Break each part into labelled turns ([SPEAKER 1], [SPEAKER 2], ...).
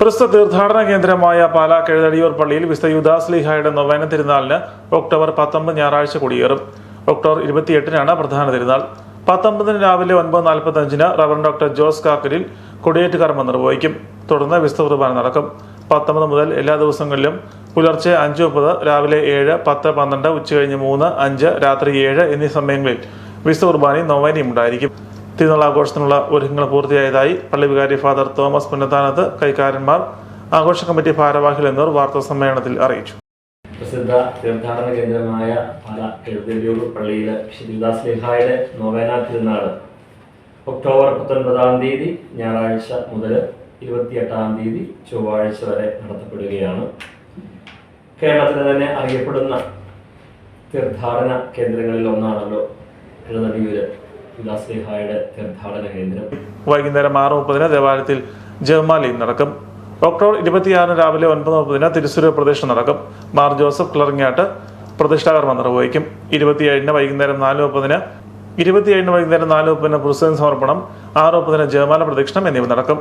[SPEAKER 1] പ്രസ്തുത തീർത്ഥാടന കേന്ദ്രമായ പാലാ കഴുതടിയൂർ പള്ളിയിൽ വിശുദ്ധ യുദാസ്ലിഹായുടെ നൊവേന തിരുനാളിന് ഒക്ടോബർ പത്തൊമ്പത് ഞായറാഴ്ച കൊടിയേറും. ഒക്ടോബർ ഇരുപത്തിയെട്ടിനാണ് പ്രധാന തിരുനാൾ. പത്തൊമ്പതിന് രാവിലെ ഒൻപത് നാൽപ്പത്തഞ്ചിന് റവറൻ ഡോക്ടർ ജോസ് കാക്കരിൽ കൊടിയേറ്റ് കർമ്മം നിർവഹിക്കും. തുടർന്ന് വിശുദ്ധ കുർബാന നടക്കും. പത്തൊമ്പത് മുതൽ എല്ലാ ദിവസങ്ങളിലും പുലർച്ചെ അഞ്ച് മുപ്പത് രാവിലെ ഏഴ് പത്ത് പന്ത്രണ്ട് ഉച്ചകഴിഞ്ഞ് മൂന്ന് അഞ്ച് രാത്രി ഏഴ് എന്നീ സമയങ്ങളിൽ വിശുദ്ധ കുർബാനയും നൊവേനയും ഉണ്ടായിരിക്കും. തിരുനാൾ ആഘോഷത്തിനുള്ള ഒരുക്കങ്ങൾ പൂർത്തിയായതായി പള്ളി വികാരി ഫാദർ തോമസ് പുന്നത്താനത്ത് കൈക്കാരന്മാർ ആഘോഷ കമ്മിറ്റി ഭാരവാഹികൾ എന്നിവർ വാർത്താ സമ്മേളനത്തിൽ അറിയിച്ചു.
[SPEAKER 2] പ്രസിദ്ധ തീർത്ഥാടന കേന്ദ്രമായ പാല എഴുതല്ലൂർ പള്ളിയിലെ ശ്രീദാസ് ലിഹായുടെ നോവേന തിരുനാൾ ഒക്ടോബർ പത്തൊൻപതാം തീയതി ഞായറാഴ്ച മുതൽ ഇരുപത്തിയെട്ടാം തീയതി ചൊവ്വാഴ്ച വരെ നടത്തപ്പെടുകയാണ്. കേരളത്തിലെ തന്നെ അറിയപ്പെടുന്ന തീർത്ഥാടന കേന്ദ്രങ്ങളിൽ ഒന്നാണല്ലോ എഴുന്നള്ളിയൂര്
[SPEAKER 1] വൈകുന്നേരം ആറ് മുപ്പതിന് ദേവാലയത്തിൽ ജവമാലയും നടക്കും. ഒക്ടോബർ ഇരുപത്തിയാറിന് രാവിലെ ഒൻപത് മുപ്പതിന് തിരുസുര പ്രദേശം നടക്കും. മാർ ജോസഫ് ക്ലറിങ്ങാട്ട് പ്രതിഷ്ഠാകർമ്മം നിർവഹിക്കും. ഇരുപത്തിയേഴിന് വൈകുന്നേരം നാല് മുപ്പതിന് ഇരുപത്തിയേഴിന് വൈകുന്നേരം നാല് മുപ്പതിന് പുസ്തകം സമർപ്പണം ആറ് മുപ്പതിന് ജയമാല പ്രദക്ഷിണം എന്നിവ നടക്കും.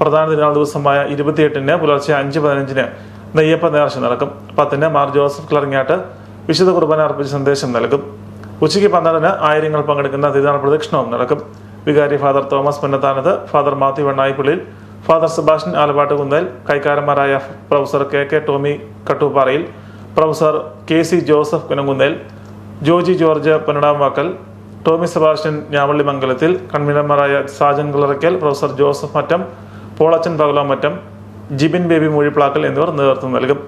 [SPEAKER 1] പ്രധാന തിരുനാൾ ദിവസമായ ഇരുപത്തിയെട്ടിന് പുലർച്ചെ അഞ്ച് പതിനഞ്ചിന് നെയ്യപ്പ നേർച്ച നടക്കും. പത്തിന് മാർ ജോസഫ് ക്ലറിങ്ങാട്ട് വിശുദ്ധ കുർബാന അർപ്പിച്ച് സന്ദേശം നൽകും. ഉച്ചയ്ക്ക് പന്ത്രണ്ടിന് ആയിരങ്ങൾ പങ്കെടുക്കുന്ന തിരുനാൾ പ്രദക്ഷിണവും നടക്കും. വികാരി father Thomas Punnathanath father Mathew Vennayippallil father Subhashan Alappattu Kunnel കൈക്കാരന്മാരായ professor K K Tomy Kattupparayil professor K C Joseph Kunankunnel Joji George Punadamvakkal Tomy Sebastian Njavally Mangalathil കൺവീനർമാരായ Sajan Kilarakkal professor Joseph Mattam Polachan Pakalomattam Jibin Baby മൂഴിപ്ലാക്കൽ എന്നിവർ നേതൃത്വം നൽകും.